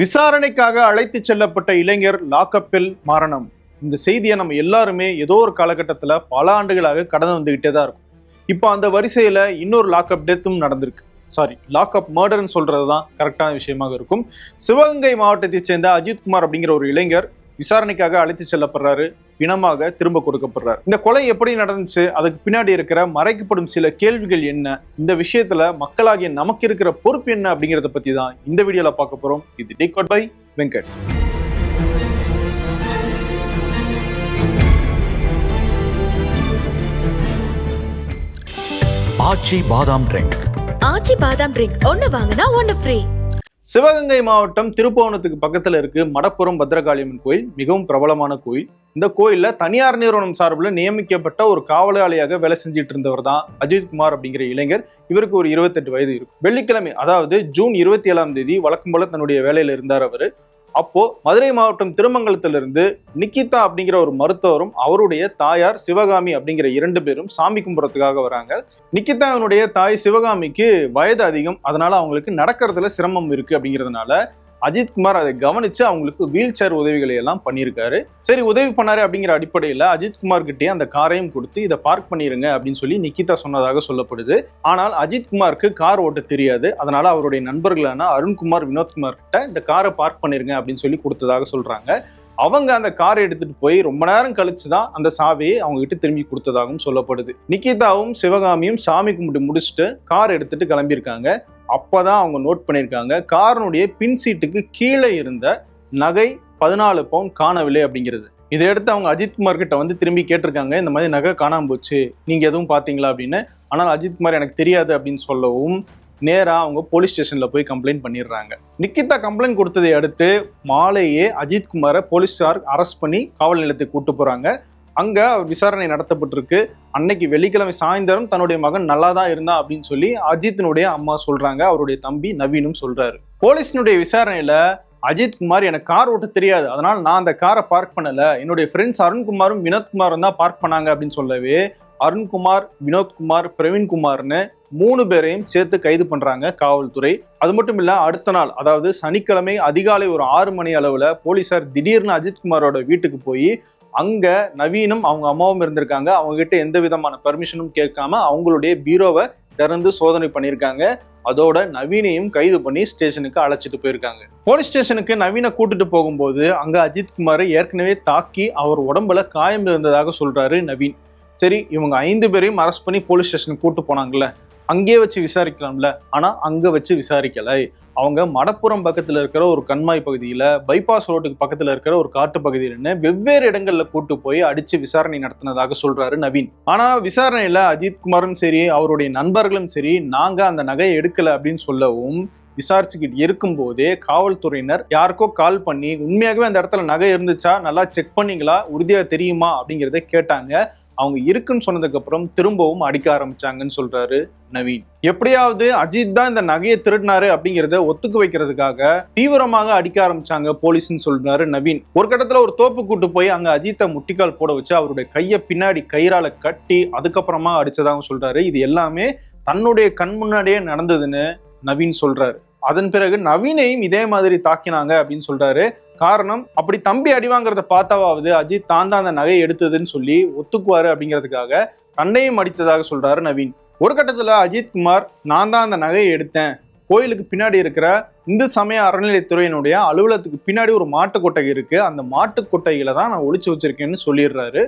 விசாரணைக்காக அழைத்து செல்லப்பட்ட இளைஞர் லாக்கப்பில் மரணம். இந்த செய்தியை நம்ம எல்லாருமே ஏதோ ஒரு காலகட்டத்தில் பல ஆண்டுகளாக கடந்து வந்துகிட்டே தான் இருக்கும். இப்போ அந்த வரிசையில் இன்னொரு லாக்அப் டெத்தும் நடந்திருக்கு. சாரி லாக்அப் மர்டர்னு சொல்றது தான் கரெக்டான விஷயமாக இருக்கும். சிவகங்கை மாவட்டத்தைச் சேர்ந்த அஜித்குமார் அப்படிங்கிற ஒரு இளைஞர் விசாரணைக்காக அழைத்து செல்லப்படுறாரு பிணமாக திரும்ப கொடுக்கப்படுறாரு. இந்த கொலை எப்படி நடந்துச்சு? அதுக்கு பின்னாடி இருக்கிற மறைக்கப்படும் சில கேள்விகள் என்ன? இந்த விஷயத்துல மக்களாகிய நமக்கு இருக்கிற பொறுப்பு என்ன அப்படிங்கறத பத்தி தான் இந்த வீடியோல பார்க்க போறோம். இது டிகோட் பை வெங்கட் ஆச்சி பாதாம் ட்ரிங்க் ஆச்சி பாதாம் ட்ரிங்க் ஒன்னு வாங்கினா ஒன்னு ஃப்ரீ சிவகங்கை மாவட்டம் திருப்புவனத்துக்கு பக்கத்தில் இருக்கு மடப்புறம் பத்ரகாளியம்மன் கோயில். மிகவும் பிரபலமான கோயில். இந்த கோயில்ல தனியார் நிறுவனம் சார்பில் நியமிக்கப்பட்ட ஒரு காவலாளியாக வேலை செஞ்சுட்டு இருந்தவர் தான் அஜித்குமார் அப்படிங்கிற இளைஞர். இவருக்கு ஒரு இருபத்தெட்டு வயது இருக்கும். வெள்ளிக்கிழமை அதாவது ஜூன் இருபத்தி ஏழாம் தேதி வழக்கம் போல தன்னுடைய வேலையில இருந்தார் அவர். அப்போ மதுரை மாவட்டம் திருமங்கலத்திலிருந்து நிக்கிதா அப்படிங்கிற ஒரு மருத்துவரும் அவருடைய தாயார் சிவகாமி அப்படிங்கிற இரண்டு பேரும் சாமி கும்புறதுக்காக வராங்க. நிக்கிதாவினுடைய தாய் சிவகாமிக்கு வயது அதிகம். அதனால அவங்களுக்கு நடக்கிறதுல சிரமம் இருக்கு அப்படிங்கிறதுனால அஜித்குமார் அதை கவனிச்சு அவங்களுக்கு வீல் சேர் உதவிகளை எல்லாம் பண்ணியிருக்காரு. சரி உதவி பண்ணாரு அப்படிங்கிற அடிப்படையில் அஜித்குமார் கிட்டே அந்த காரையும் கொடுத்து இதை பார்க் பண்ணிருங்க அப்படின்னு சொல்லி நிக்கிதா சொன்னதாக சொல்லப்படுது. ஆனால் அஜித்குமாருக்கு கார் ஓட்ட தெரியாது. அதனால அவருடைய நண்பர்களான அருண்குமார் வினோத்குமார் கிட்ட இந்த காரை பார்க் பண்ணிருங்க அப்படின்னு சொல்லி கொடுத்ததாக சொல்றாங்க. அவங்க அந்த காரை எடுத்துட்டு போய் ரொம்ப நேரம் கழிச்சு தான் அந்த சாவியை அவங்க கிட்ட திரும்பி கொடுத்ததாகவும் சொல்லப்படுது. நிக்கிதாவும் சிவகாமியும் சாமி கும்பிட்டு முடிச்சுட்டு கார் எடுத்துட்டு கிளம்பியிருக்காங்க. அப்பதான் அவங்க நோட் பண்ணியிருக்காங்க. காரனுடைய பின் சீட்டுக்கு கீழே இருந்த நகை பதினாலு பவுன் காணவில்லை அப்படிங்கிறது. இதை எடுத்து அவங்க அஜித்குமார் கிட்ட வந்து திரும்பி கேட்டிருக்காங்க. இந்த மாதிரி நகை காணாமல் போச்சு. நீங்கள் எதுவும் பார்த்தீங்களா அப்படின்னு. ஆனால் அஜித்குமார் எனக்கு தெரியாது அப்படின்னு சொல்லவும் நேராக அவங்க போலீஸ் ஸ்டேஷனில் போய் கம்ப்ளைண்ட் பண்ணிடுறாங்க. நிக்கிதா கம்ப்ளைண்ட் கொடுத்ததை அடுத்து மாலையே அஜித்குமாரை போலீஸார் அரெஸ்ட் பண்ணி காவல் நிலையத்துக்கு கூட்டு போகிறாங்க அங்க விசாரணை நடத்தப்பட்டிருக்கு. அன்னைக்கு வெள்ளிக்கிழமை சாயந்தரம் தன்னுடைய மகன் நல்லா தான் இருந்தா அப்படின்னு சொல்லி அஜித்தினுடைய அம்மா சொல்றாங்க. அவருடைய தம்பி நவீனும் சொல்றாரு. போலீஸினுடைய விசாரணையில அஜித் குமார் எனக்கு கார் ஓட்ட தெரியாது. அதனால நான் அந்த காரை பார்க் பண்ணல. என்னுடைய ஃப்ரெண்ட்ஸ் அருண்குமாரும் வினோத்குமாரும் தான் பார்க் பண்ணாங்க அப்படின்னு சொல்லவே அருண்குமார் வினோத்குமார் பிரவீன்குமார்னு மூணு பேரையும் சேர்த்து கைது பண்றாங்க காவல்துறை. அது மட்டும் இல்ல அடுத்த நாள் அதாவது சனிக்கிழமை அதிகாலை ஒரு ஆறு மணி அளவுல போலீசார் திடீர்னு அஜித்குமாரோட வீட்டுக்கு போய் அங்க நவீனும் அவங்க அம்மாவும் இருந்திருக்காங்க. அவங்க கிட்ட எந்த விதமான பர்மிஷனும் கேட்காம அவங்களுடைய பீரோவை திறந்து சோதனை பண்ணியிருக்காங்க. அதோட நவீனையும் கைது பண்ணி ஸ்டேஷனுக்கு அழைச்சிட்டு போயிருக்காங்க. போலீஸ் ஸ்டேஷனுக்கு நவீனை கூட்டிட்டு போகும்போது அங்க அஜித்குமாரை ஏற்கனவே தாக்கி அவர் உடம்புல காயம் இருந்ததாக சொல்றாரு நவீன். சரி இவங்க ஐந்து பேரையும் அரெஸ்ட் பண்ணி போலீஸ் ஸ்டேஷனுக்கு கூட்டு போனாங்கல்ல. அங்கேயே வச்சு விசாரிக்கலாம்ல. ஆனா அங்க வச்சு விசாரிக்கலை. அவங்க மடப்புறம் பக்கத்தில் இருக்கிற ஒரு கண்மாய் பகுதியில் பைபாஸ் ரோட்டுக்கு பக்கத்தில் இருக்கிற ஒரு காட்டு பகுதியில்னு வெவ்வேறு இடங்களில் கூட்டு போய் அடித்து விசாரணை நடத்தினதாக சொல்கிறாரு நவீன். ஆனால் விசாரணையில் அஜித் குமாரும் சரி அவருடைய நண்பர்களும் சரி நாங்கள் அந்த நகையை எடுக்கலை அப்படின்னு சொல்லவும் விசாரிச்சுக்கிட்டு இருக்கும்போதே காவல்துறையினர் யாருக்கோ கால் பண்ணி உண்மையாகவே அந்த இடத்துல நகை இருந்துச்சா? நல்லா செக் பண்ணீங்களா? உறுதியாக தெரியுமா? அப்படிங்கிறத கேட்டாங்க. அவங்க இருக்குன்னு சொன்னதுக்கப்புறம் திரும்பவும் அடிக்க ஆரம்பிச்சாங்கன்னு சொல்கிறாரு நவீன். எப்படியாவது அஜித் தான் இந்த நகையை திருடினாரு அப்படிங்கிறத ஒத்துக்கு வைக்கிறதுக்காக தீவிரமாக அடிக்க ஆரம்பிச்சாங்க போலீஸ்னு சொல்றாரு நவீன். ஒரு கட்டத்துல ஒரு தோப்பு கூட்டு போய் அங்க அஜித்தை முட்டிக்கால் போட வச்சு அவருடைய கையை பின்னாடி கயிறால கட்டி அதுக்கப்புறமா அடிச்சதாக சொல்றாரு. இது எல்லாமே தன்னுடைய கண் முன்னாடியே நடந்ததுன்னு நவீன் சொல்றாரு. அதன் பிறகு நவீனையும் இதே மாதிரி தாக்கினாங்க அப்படின்னு சொல்றாரு. காரணம் அப்படி தம்பி அடி வாங்குறத பார்த்தாவது அஜித் தான் தான் அந்த நகையை எடுத்ததுன்னு சொல்லி ஒத்துக்குவாரு அப்படிங்கிறதுக்காக தன்னையும் அடித்ததாக சொல்றாரு நவீன். ஒரு கட்டத்தில் அஜித்குமார் நான் தான் அந்த நகையை எடுத்தேன். கோயிலுக்கு பின்னாடி இருக்கிற இந்து சமய அறநிலையத்துறையினுடைய அலுவலகத்துக்கு பின்னாடி ஒரு மாட்டுக்கொட்டை இருக்குது அந்த மாட்டுக்கொட்டையில தான் நான் ஒழிச்சு வச்சிருக்கேன்னு சொல்லிடுறாரு.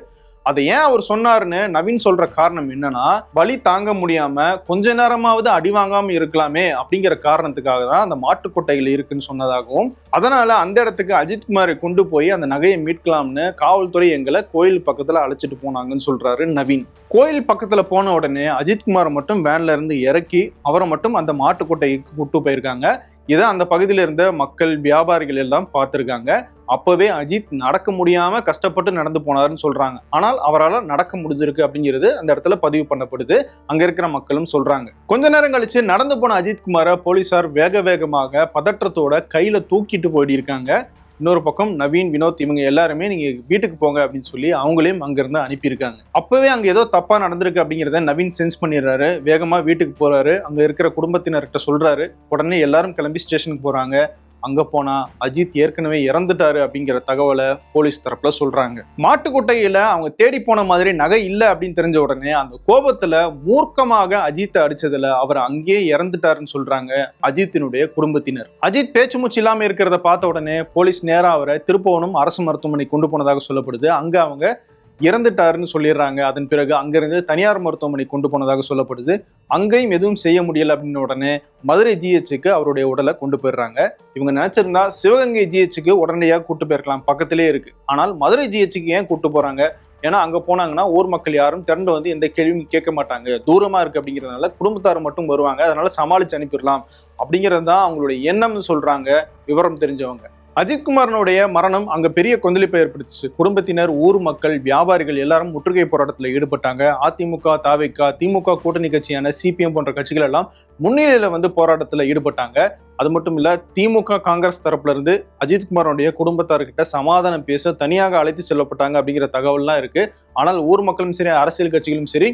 அதை ஏன் அவர் சொன்னாருன்னு நவீன் சொல்ற காரணம் என்னன்னா வலி தாங்க முடியாம கொஞ்ச நேரமாவது அடி வாங்காம இருக்கலாமே அப்படிங்கிற காரணத்துக்காக தான் அந்த மாட்டு கொட்டைகள் இருக்குன்னு சொன்னதாகவும் அதனால அந்த இடத்துக்கு அஜித்குமாரை கொண்டு போய் அந்த நகையை மீட்கலாம்னு காவல்துறை எங்களை கோயில் பக்கத்துல அழைச்சிட்டு போனாங்கன்னு சொல்றாரு நவீன். கோயில் பக்கத்துல போன உடனே அஜித்குமார் மட்டும் வேன்ல இருந்து இறக்கி அவரை மட்டும் அந்த மாட்டு கொட்டைக்கு கூட்டு போயிருக்காங்க. இதை அந்த பகுதியில இருந்த மக்கள் வியாபாரிகள் எல்லாம் பார்த்துருக்காங்க. அப்பவே அஜித் நடக்க முடியாம கஷ்டப்பட்டு நடந்து போனாருன்னு சொல்றாங்க. ஆனால் அவரால் நடக்க முடிஞ்சிருக்கு அப்படிங்கிறது அந்த இடத்துல பதிவு பண்ணப்படுது. அங்க இருக்கிற மக்களும் சொல்றாங்க. கொஞ்ச நேரம் கழிச்சு நடந்து போன அஜித்குமாரை போலீசார் வேக வேகமாக பதற்றத்தோட கையில தூக்கிட்டு போயிட்டு இருக்காங்க இன்னொரு பக்கம் நவீன் வினோத் இவங்க எல்லாருமே நீங்க வீட்டுக்கு போங்க அப்படின்னு சொல்லி அவங்களையும் அங்கிருந்து அனுப்பியிருக்காங்க. அப்பவே அங்க ஏதோ தப்பா நடந்திருக்கு அப்படிங்கிறத நவீன் சென்ஸ் பண்ணிடுறாரு. வேகமா வீட்டுக்கு போறாரு. அங்க இருக்கிற குடும்பத்தினர்கிட்ட சொல்றாரு. உடனே எல்லாரும் கிளம்பி ஸ்டேஷனுக்கு போறாங்க. அங்க போனா அஜித் ஏற்கனவே இறந்துட்டாரு அப்படிங்கிற தகவலை போலீஸ் தரப்புல சொல்றாங்க. மாட்டுக்கொட்டையில அவங்க தேடி போன மாதிரி நகை இல்லை அப்படின்னு தெரிஞ்ச உடனே அந்த கோபத்துல மூர்க்கமாக அஜித்தை அடிச்சதுல அவர் அங்கேயே இறந்துட்டாருன்னு சொல்றாங்க அஜித்தினுடைய குடும்பத்தினர். அஜித் பேச்சு மூச்சு இல்லாம இருக்கிறத பார்த்த உடனே போலீஸ் நேரா அவரை திருப்பவனும் அரசு மருத்துவமனை கொண்டு போனதாக சொல்லப்படுது. அங்க அவங்க இறந்துட்டாருன்னு சொல்லிடுறாங்க. அதன் பிறகு அங்கிருந்து தனியார் மருத்துவமனை கொண்டு போனதாக சொல்லப்படுது. அங்கேயும் எதுவும் செய்ய முடியல அப்படின்னு உடனே மதுரை ஜிஹெச்சுக்கு அவருடைய உடலை கொண்டு போயிடுறாங்க. இவங்க நினைச்சிருந்தா சிவகங்கை ஜிஹெச்சுக்கு உடனடியாக கூட்டு போயிருக்கலாம். பக்கத்திலே இருக்கு. ஆனால் மதுரை ஜிஹெச்சுக்கு ஏன் கூட்டு போறாங்க? ஏன்னா அங்க போனாங்கன்னா ஊர் மக்கள் யாரும் திரண்டு வந்து எந்த கேள்வியும் கேட்க மாட்டாங்க. தூரமா இருக்கு அப்படிங்கிறதுனால குடும்பத்தார் மட்டும் வருவாங்க. அதனால சமாளிச்சு அனுப்பிடலாம் அப்படிங்கிறது தான் அவங்களுடைய எண்ணம்னு சொல்றாங்க விவரம் தெரிஞ்சவங்க. அஜித்குமாரனுடைய மரணம் அங்க பெரிய கொந்தளிப்பை ஏற்படுத்துச்சு. குடும்பத்தினர் ஊர் மக்கள் வியாபாரிகள் எல்லாரும் முற்றுகை போராட்டத்தில் ஈடுபட்டாங்க. அதிமுக தாவிக திமுக கூட்டணி கட்சியான சிபிஎம் போன்ற கட்சிகள் எல்லாம் முன்னிலையில வந்து போராட்டத்தில் ஈடுபட்டாங்க. அது மட்டும் இல்லை திமுக காங்கிரஸ் தரப்புல இருந்து அஜித்குமாரனுடைய குடும்பத்தார்கிட்ட சமாதானம் பேச தனியாக அழைத்து செல்லப்பட்டாங்க அப்படிங்கிற தகவல்லாம் இருக்கு. ஆனால் ஊர் மக்களும் சரி அரசியல் கட்சிகளும் சரி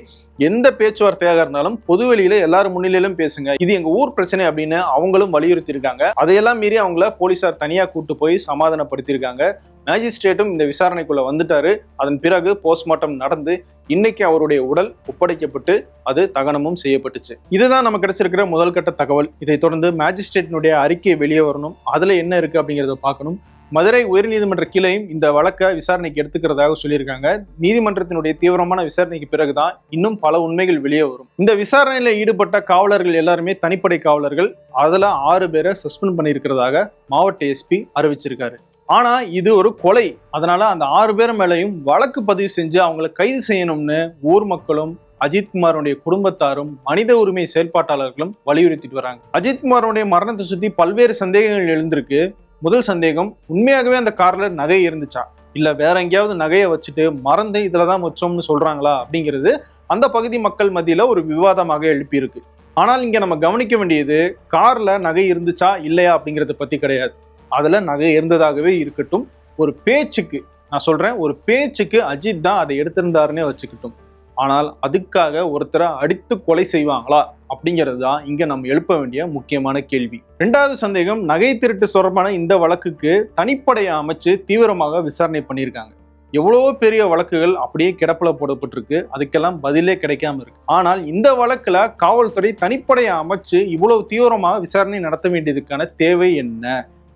எந்த பேச்சுவார்த்தையாக இருந்தாலும் பொதுவெளியில எல்லாரும் முன்னிலையிலும் பேசுங்க. இது எங்க ஊர் பிரச்சனை அப்படின்னு அவங்களும் வலியுறுத்தி இருக்காங்க அதையெல்லாம் மீறி அவங்கள போலீசார் தனியா கூட்டு போய் சமாதானப்படுத்தியிருக்காங்க. மேஜிஸ்ட்ரேட்டும் இந்த விசாரணைக்குள்ள வந்துட்டாரு. அதன் பிறகு போஸ்ட்மார்ட்டம் நடந்து இன்னைக்கு அவருடைய உடல் ஒப்படைக்கப்பட்டு அது தகனமும் செய்யப்பட்டுச்சு. இதுதான் நமக்கு கிடைச்சிருக்கிற முதல் கட்ட தகவல். இதை தொடர்ந்து மேஜிஸ்ட்ரேட்டினுடைய அறிக்கை வெளியே வரணும். அதுல என்ன இருக்கு அப்படிங்கறத பார்க்கணும். மதுரை உயர்நீதிமன்ற கிளையும் இந்த வழக்கை விசாரணைக்கு எடுத்துக்கிறதாக சொல்லியிருக்காங்க. நீதிமன்றத்தினுடைய தீவிரமான விசாரணைக்கு பிறகுதான் இன்னும் பல உண்மைகள் வெளியே வரும். இந்த விசாரணையில் ஈடுபட்ட காவலர்கள் எல்லாருமே தனிப்படை காவலர்கள். அதில் ஆறு பேரை சஸ்பெண்ட் பண்ணியிருக்கிறதாக மாவட்ட எஸ்பி அறிவிச்சிருக்காரு. ஆனா இது ஒரு கொலை. அதனால அந்த ஆறு பேர் மேலையும் வழக்கு பதிவு செஞ்சு அவங்கள கைது செய்யணும்னு ஊர் மக்களும் அஜித்குமாருடைய குடும்பத்தாரும் மனித உரிமை செயல்பாட்டாளர்களும் வலியுறுத்திட்டு வராங்க. அஜித்குமாருடைய மரணத்தை சுத்தி பல்வேறு சந்தேகங்கள் எழுந்திருக்கு. முதல் சந்தேகம் உண்மையாகவே அந்த கார்ல நகை இருந்துச்சா? இல்ல வேற எங்கேயாவது நகையை வச்சுட்டு மறந்து இதுலதான் வச்சோம்னு சொல்றாங்களா? அப்படிங்கிறது அந்த பகுதி மக்கள் மத்தியில ஒரு விவாதமாக எழுப்பியிருக்கு. ஆனால் இங்க நம்ம கவனிக்க வேண்டியது கார்ல நகை இருந்துச்சா இல்லையா அப்படிங்கிறத பத்தி கிடையாது. அதில் நகை இருந்ததாகவே இருக்கட்டும். ஒரு பேச்சுக்கு நான் சொல்கிறேன் ஒரு பேச்சுக்கு அஜித் தான் அதை எடுத்திருந்தாருன்னே வச்சுக்கிட்டும். ஆனால் அதுக்காக ஒருத்தரை அடித்து கொலை செய்வாங்களா அப்படிங்கிறது தான் இங்கே நம்ம எழுப்ப வேண்டிய முக்கியமான கேள்வி. ரெண்டாவது சந்தேகம் நகை திருட்டு தொடர்பான இந்த வழக்குக்கு தனிப்படையை அமைச்சு தீவிரமாக விசாரணை பண்ணியிருக்காங்க. எவ்வளோ பெரிய வழக்குகள் அப்படியே கிடப்பில் போடப்பட்டிருக்கு. அதுக்கெல்லாம் பதிலே கிடைக்காம இருக்கு. ஆனால் இந்த வழக்கில் காவல்துறை தனிப்படையை அமைச்சு இவ்வளவு தீவிரமாக விசாரணை நடத்த வேண்டியதுக்கான தேவை என்ன?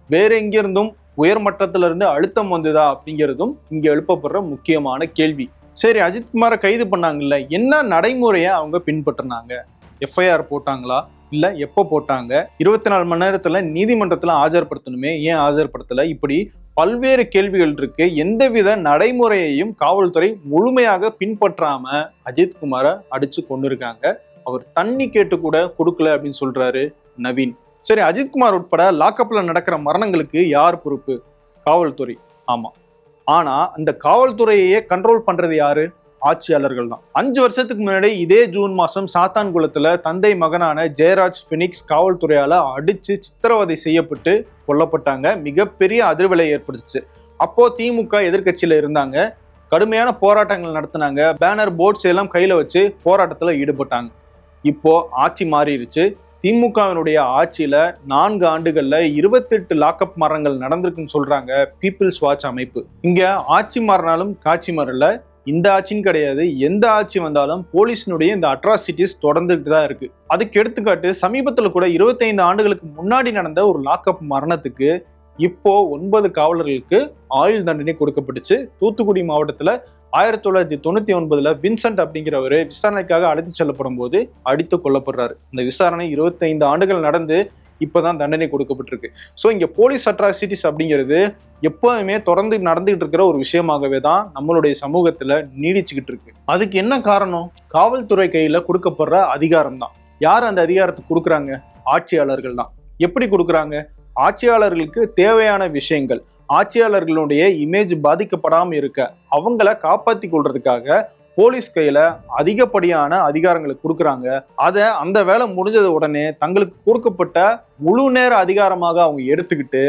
வேற எங்கிருந்தும் உயர்மட்டத்துல இருந்து அழுத்தம் வந்ததா அப்படிங்கிறதும் இங்க எழுப்பப்படுற முக்கியமான கேள்வி. சரி அஜித்குமாரை கைது பண்ணாங்கல்ல என்ன நடைமுறையை அவங்க பின்பற்றினாங்க? எஃப்ஐஆர் போட்டாங்களா? இல்ல எப்போ போட்டாங்க? இருபத்தி நாலு மணி நேரத்துல நீதிமன்றத்துல ஆஜர்படுத்தணுமே? ஏன் ஆஜர்படுத்தல? இப்படி பல்வேறு கேள்விகள் இருக்கு. எந்தவித நடைமுறையையும் காவல்துறை முழுமையாக பின்பற்றாம அஜித்குமாரை அடிச்சு கொண்டு இருக்காங்க அவர் தண்ணி கேட்டு கூட கொடுக்கல அப்படின்னு சொல்றாரு நவீன். சரி அஜித்குமார் உட்பட லாக்கப்பில் நடக்கிற மரணங்களுக்கு யார் பொறுப்பு? காவல்துறை. ஆமா. ஆனா அந்த காவல்துறையையே கண்ட்ரோல் பண்றது யாரு? ஆட்சியாளர்கள் தான் அஞ்சு வருஷத்துக்கு முன்னாடி இதே ஜூன் மாசம் சாத்தான்குளத்துல தந்தை மகனான ஜெயராஜ் பினிக்ஸ் காவல்துறையால அடிச்சு சித்திரவதை செய்யப்பட்டு கொல்லப்பட்டாங்க. மிகப்பெரிய அதிர்வலை ஏற்படுத்துச்சு. அப்போ திமுக எதிர்க்கட்சியில இருந்தாங்க. கடுமையான போராட்டங்கள் நடத்தினாங்க. பேனர் போர்ட்ஸ் எல்லாம் கையில வச்சு போராட்டத்துல ஈடுபட்டாங்க. இப்போ ஆட்சி மாறிடுச்சு. திமுகவினுடைய ஆட்சியில நான்கு ஆண்டுகள்ல இருபத்தெட்டு லாக்அப் மரணங்கள் நடந்திருக்குன்னு சொல்றாங்க பீப்புள்ஸ் வாட்ச் அமைப்பு. இங்க ஆட்சி மாறினாலும் காட்சி மாறல. இந்த ஆட்சின்னு கிடையாது. எந்த ஆட்சி வந்தாலும் போலீஸினுடைய இந்த அட்ராசிட்டிஸ் தொடர்ந்துட்டு தான் இருக்கு. அதுக்கு எடுத்துக்காட்டு சமீபத்தில் கூட 25 ஆண்டுகளுக்கு முன்னாடி நடந்த ஒரு லாக்அப் மரணத்துக்கு இப்போ ஒன்பது காவலர்களுக்கு ஆயுள் தண்டனை கொடுக்கப்பட்டுச்சு. தூத்துக்குடி மாவட்டத்தில் ஆயிரத்தி தொள்ளாயிரத்தி தொண்ணூத்தி ஒன்பதுல வின்சென்ட் அப்படிங்கிறவர் விசாரணைக்காக அழைத்து செல்லப்படும் போது அடித்து கொல்லப்படுறாரு. இந்த விசாரணை 25 ஆண்டுகள் நடந்து இப்பதான் தண்டனை கொடுக்கப்பட்டிருக்கு. ஸோ இங்கே போலீஸ் அட்ராசிட்டிஸ் அப்படிங்கிறது எப்போதுமே தொடர்ந்து நடந்துகிட்டு இருக்கிற ஒரு விஷயமாகவே தான் நம்மளுடைய சமூகத்தில் நீடிச்சுக்கிட்டு இருக்கு. அதுக்கு என்ன காரணம்? காவல்துறை கையில் கொடுக்கப்படுற அதிகாரம் தான். யார் அந்த அதிகாரத்தை கொடுக்குறாங்க? ஆட்சியாளர்கள் தான். எப்படி கொடுக்குறாங்க? ஆட்சியாளர்களுக்கு தேவையான விஷயங்கள். ஆட்சியாளர்களுடைய இமேஜ் பாதிக்கப்படாமல் இருக்க அவங்கள காப்பாத்தி கொள்றதுக்காக போலீஸ் கையில அதிகப்படியான அதிகாரங்களை கொடுக்குறாங்க. அதை அந்த வேலை முடிஞ்சது உடனே தங்களுக்கு கொடுக்கப்பட்ட முழு நேர அதிகாரமாக அவங்க எடுத்துக்கிட்டு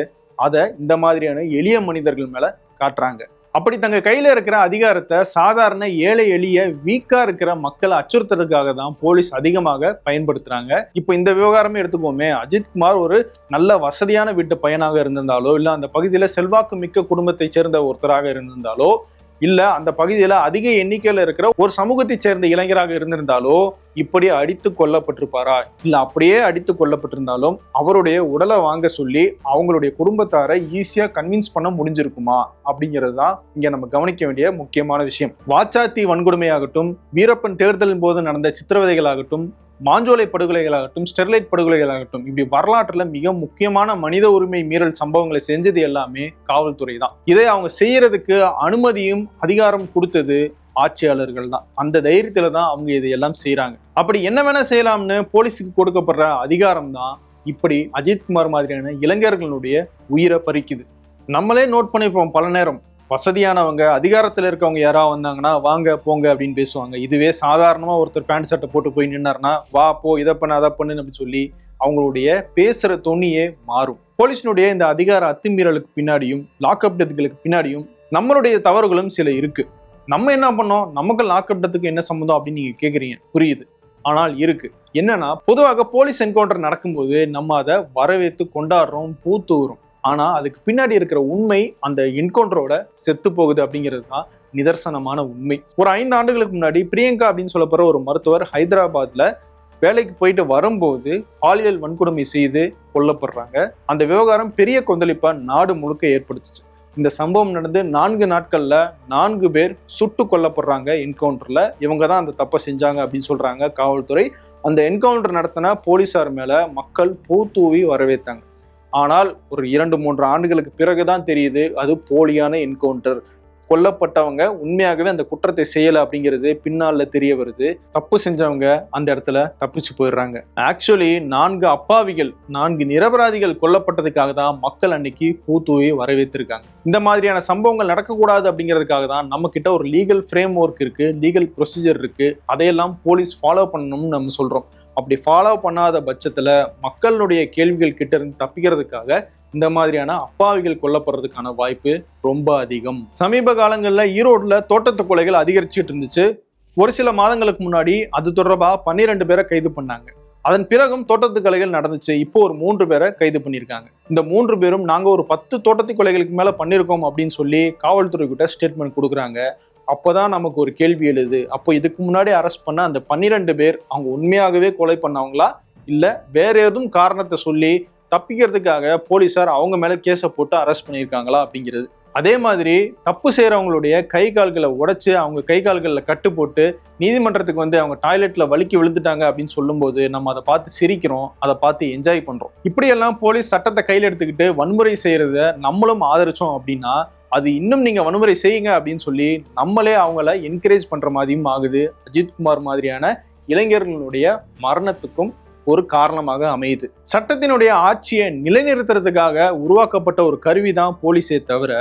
அதை இந்த மாதிரியான எளிய மனிதர்கள் மேல காட்டுறாங்க. அப்படி தங்க கையில இருக்கிற அதிகாரத்தை சாதாரண ஏழை எளிய வீக்கா இருக்கிற மக்களை அச்சுறுத்துறதுக்காக தான் போலீஸ் அதிகமாக பயன்படுத்துறாங்க. இப்போ இந்த விவகாரமே எடுத்துக்கோமே அஜித்குமார் ஒரு நல்ல வசதியான வீட்டு பையனாக இருந்திருந்தாலோ இல்ல அந்த பகுதியில செல்வாக்கு மிக்க குடும்பத்தை சேர்ந்த ஒருத்தராக இருந்திருந்தாலோ இல்ல அந்த பகுதியில அதிக எண்ணிக்கையில இருக்கிற ஒரு சமூகத்தை சேர்ந்த இளைஞராக இருந்திருந்தாலோ இப்படி அடித்து கொல்லப்பட்டிருப்பாரா? இல்ல அப்படியே அடித்து கொல்லப்பட்டிருந்தாலும் அவருடைய உடலை வாங்க சொல்லி அவங்களுடைய குடும்பத்தாரை ஈஸியா கன்வின்ஸ் பண்ண முடிஞ்சிருக்குமா? அப்படிங்கிறது தான் இங்க நம்ம கவனிக்க வேண்டிய முக்கியமான விஷயம். வாச்சாத்தி வன்கொடுமையாகட்டும் வீரப்பன் தேர்தலின் போது நடந்த சித்திரவதைகளாகட்டும் மாஞ்சோலை படுகொலைகளாகட்டும் ஸ்டெர்லைட் படுகொலைகளாகட்டும் இப்படி வரலாற்றுல மிக முக்கியமான மனித உரிமை மீறல் சம்பவங்களை செஞ்சது எல்லாமே காவல்துறை தான். இதை அவங்க செய்யறதுக்கு அனுமதியும் அதிகாரம் கொடுத்தது ஆட்சியாளர்கள் தான். அந்த தைரியத்துல தான் அவங்க இதையெல்லாம் செய்கிறாங்க அப்படி என்ன வேணா செய்யலாம்னு போலீஸுக்கு கொடுக்கப்படுற அதிகாரம் தான் இப்படி அஜித்குமார் மாதிரியான இளைஞர்களுடைய உயிரை பறிக்குது. நம்மளே நோட் பண்ணிப்போம் பல நேரம். வசதியானவங்க அதிகாரத்தில் இருக்கவங்க யாராவது வந்தாங்கன்னா வாங்க போங்க அப்படின்னு பேசுவாங்க. இதுவே சாதாரணமாக ஒருத்தர் பேண்ட் சட்டை போட்டு போய் நின்னாருன்னா வா போ இதை பண்ணு அதை பண்ணு அப்படின்னு சொல்லி அவங்களுடைய பேசுகிற தொனியே மாறும். போலீஸினுடைய இந்த அதிகார அத்துமீறலுக்கு பின்னாடியும் லாக்அப் டெத்துகளுக்கு பின்னாடியும் நம்மளுடைய தவறுகளும் சில இருக்கு. நம்ம என்ன பண்ணோம்? நமக்கு லாக்அப் டெத்துக்கு என்ன சம்மந்தம் அப்படின்னு நீங்கள் கேட்குறீங்க புரியுது. ஆனால் இருக்கு. என்னன்னா பொதுவாக போலீஸ் என்கவுண்டர் நடக்கும்போது நம்ம அதை வரவேற்று கொண்டாடுறோம் பூத்தூறும் ஆனால் அதுக்கு பின்னாடி இருக்கிற உண்மை அந்த என்கவுண்டரோட செத்து போகுது அப்படிங்கிறது தான் நிதர்சனமான உண்மை. ஒரு ஐந்து ஆண்டுகளுக்கு முன்னாடி பிரியங்கா அப்படின்னு சொல்லப்படுற ஒரு மருத்துவர் ஹைதராபாத்தில் வேலைக்கு போயிட்டு வரும்போது பாலியல் வன்கொடுமை செய்து கொல்லப்படுறாங்க. அந்த விவகாரம் பெரிய கொந்தளிப்பா நாடு முழுக்க ஏற்படுத்துச்சு. இந்த சம்பவம் நடந்து நான்கு நாட்கள்ல நான்கு பேர் சுட்டு கொல்லப்படுறாங்க என்கவுண்டர்ல. இவங்க தான் அந்த தப்பை செஞ்சாங்க அப்படின்னு சொல்றாங்க காவல்துறை. அந்த என்கவுண்டர் நடத்தின போலீசார் மேல மக்கள் பூ தூவி வரவேற்றாங்க ஆனால் ஒரு இரண்டு மூன்று ஆண்டுகளுக்கு பிறகுதான் தெரியுது அது போலியான என்கவுண்டர் கொல்லப்பட்டவங்க உண்மையாகவே அந்த குற்றத்தை செய்யல அப்படிங்கிறது பின்னால தெரிய வருது. தப்பு செஞ்சவங்க அந்த இடத்துல தப்பிச்சு போயிடுறாங்க. ஆக்சுவலி நான்கு அப்பாவிகள் நான்கு நிரபராதிகள் கொல்லப்பட்டதுக்காக தான் மக்கள் அன்னைக்கு பூத்தூவி வரவேற்றிருக்காங்க. இந்த மாதிரியான சம்பவங்கள் நடக்கக்கூடாது அப்படிங்கிறதுக்காக தான் நம்ம கிட்ட ஒரு லீகல் ஃப்ரேம் ஒர்க் இருக்கு லீகல் ப்ரொசீஜர் இருக்கு. அதையெல்லாம் போலீஸ் ஃபாலோ பண்ணணும்னு நம்ம சொல்றோம். அப்படி ஃபாலோ பண்ணாத பட்சத்துல மக்களுடைய கேள்விகள் கிட்ட இருந்து தப்பிக்கிறதுக்காக இந்த மாதிரியான அப்பாவிகள் கொல்லப்படுறதுக்கான வாய்ப்பு ரொம்ப அதிகம். சமீப காலங்களில் ஈரோட்டில் தோட்டத்து கொலைகள் அதிகரிச்சுட்டு இருந்துச்சு. ஒரு சில மாதங்களுக்கு முன்னாடி அது தொடர்பாக பன்னிரெண்டு பேரை கைது பண்ணாங்க. அதன் பிறகும் தோட்டத்து கொலைகள் நடந்துச்சு. இப்போ ஒரு மூன்று பேரை கைது பண்ணியிருக்காங்க. இந்த மூன்று பேரும் நாங்கள் ஒரு பத்து தோட்டத்து கொலைகளுக்கு மேலே பண்ணியிருக்கோம் அப்படின்னு சொல்லி காவல்துறை கிட்ட ஸ்டேட்மெண்ட் கொடுக்குறாங்க. அப்போதான் நமக்கு ஒரு கேள்வி எழுது. அப்போ இதுக்கு முன்னாடி அரெஸ்ட் பண்ண அந்த பன்னிரெண்டு பேர் அவங்க உண்மையாகவே கொலை பண்ணவங்களா? இல்லை வேற ஏதும் காரணத்தை சொல்லி தப்பிக்கிறதுக்காக போலீஸார் அவங்க மேலே கேஸை போட்டு அரெஸ்ட் பண்ணியிருக்காங்களா அப்படிங்கிறது. அதே மாதிரி தப்பு செய்கிறவங்களுடைய கை கால்களை உடைச்சு அவங்க கை கால்களில் கட்டு போட்டு நீதிமன்றத்துக்கு வந்து அவங்க டாய்லெட்டில் வலிக்கி விழுந்துட்டாங்க அப்படின்னு சொல்லும்போது நம்ம அதை பார்த்து சிரிக்கிறோம் அதை பார்த்து என்ஜாய் பண்ணுறோம் இப்படியெல்லாம் போலீஸ் சட்டத்தை கையில் எடுத்துக்கிட்டு வன்முறை செய்கிறத நம்மளும் ஆதரிச்சோம் அப்படின்னா அது இன்னும் நீங்கள் வன்முறை செய்யுங்க அப்படின்னு சொல்லி நம்மளே அவங்கள என்கரேஜ் பண்ணுற மாதிரியும் ஆகுது. அஜித்குமார் மாதிரியான இளைஞர்களுடைய மரணத்துக்கும் ஒரு காரணமாக அமையுது. சட்டத்தினுடைய ஆட்சியை நிலைநிறுத்துறதுக்காக உருவாக்கப்பட்ட ஒரு கருவி தான் போலீஸே தவிர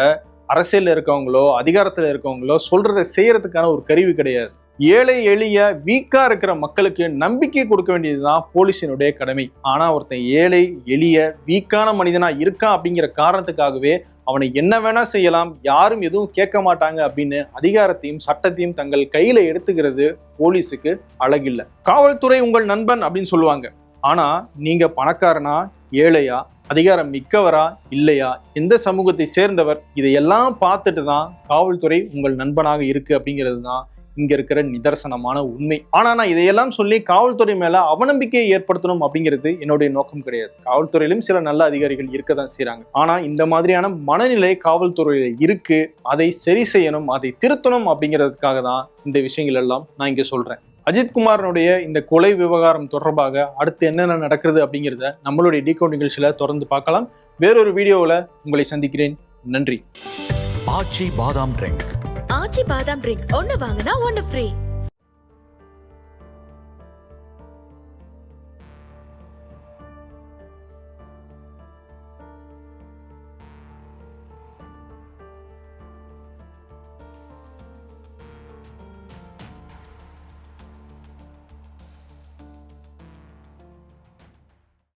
அரசியல் இருக்கவங்களோ அதிகாரத்தில் இருக்கவங்களோ சொல்றதை செய்யறதுக்கான ஒரு கருவி கிடையாது. ஏழை எளிய வீக்கா இருக்கிற மக்களுக்கு நம்பிக்கை கொடுக்க வேண்டியதுதான் போலீஸினுடைய கடமை. ஆனா ஒருத்தன் ஏழை எளிய வீக்கான மனிதனா இருக்கான் அப்படிங்கிற காரணத்துக்காகவே அவனை என்ன வேணா செய்யலாம் யாரும் எதுவும் கேட்க மாட்டாங்க அப்படின்னு அதிகாரத்தையும் சட்டத்தையும் தங்கள் கையில எடுத்துக்கிறது போலீஸுக்கு அழகில்லை. காவல்துறை உங்கள் நண்பன் அப்படின்னு சொல்லுவாங்க. ஆனா நீங்க பணக்காரனா ஏழையா அதிகாரம் மிக்கவரா இல்லையா எந்த சமூகத்தை சேர்ந்தவர் இதையெல்லாம் பார்த்துட்டு தான் காவல்துறை உங்கள் நண்பனாக இருக்கு அப்படிங்கிறது தான் இங்க இருக்கிற நிதர்சனமான உண்மை. ஆனா நான் இதையெல்லாம் சொல்லி காவல்துறை மேல அவநம்பிக்கையை ஏற்படுத்தணும் அப்படிங்கிறது என்னுடைய நோக்கம் கிடையாது. காவல்துறையிலும் சில நல்ல அதிகாரிகள் இருக்க தான் செய்யறாங்க ஆனா இந்த மாதிரியான மனநிலை காவல்துறையில இருக்கு. அதை சரி செய்யணும் அதை திருத்தணும் அப்படிங்கிறதுக்காக தான் இந்த விஷயங்கள் எல்லாம் நான் இங்க சொல்றேன். அஜித்குமாரனுடைய இந்த கொலை விவகாரம் தொடர்பாக அடுத்து என்னென்ன நடக்கிறது அப்படிங்கிறத நம்மளுடைய டீகவுண்ட் நிகழ்ச்சியில தொடர்ந்து பார்க்கலாம். வேறொரு வீடியோவில் உங்களை சந்திக்கிறேன். நன்றி. ஆச்சி பாதாம் ட்ரிங்க் ஆச்சி பாதாம் ட்ரிங்க் ஒன்னு வாங்கினா ஒன்னு ஃப்ரீ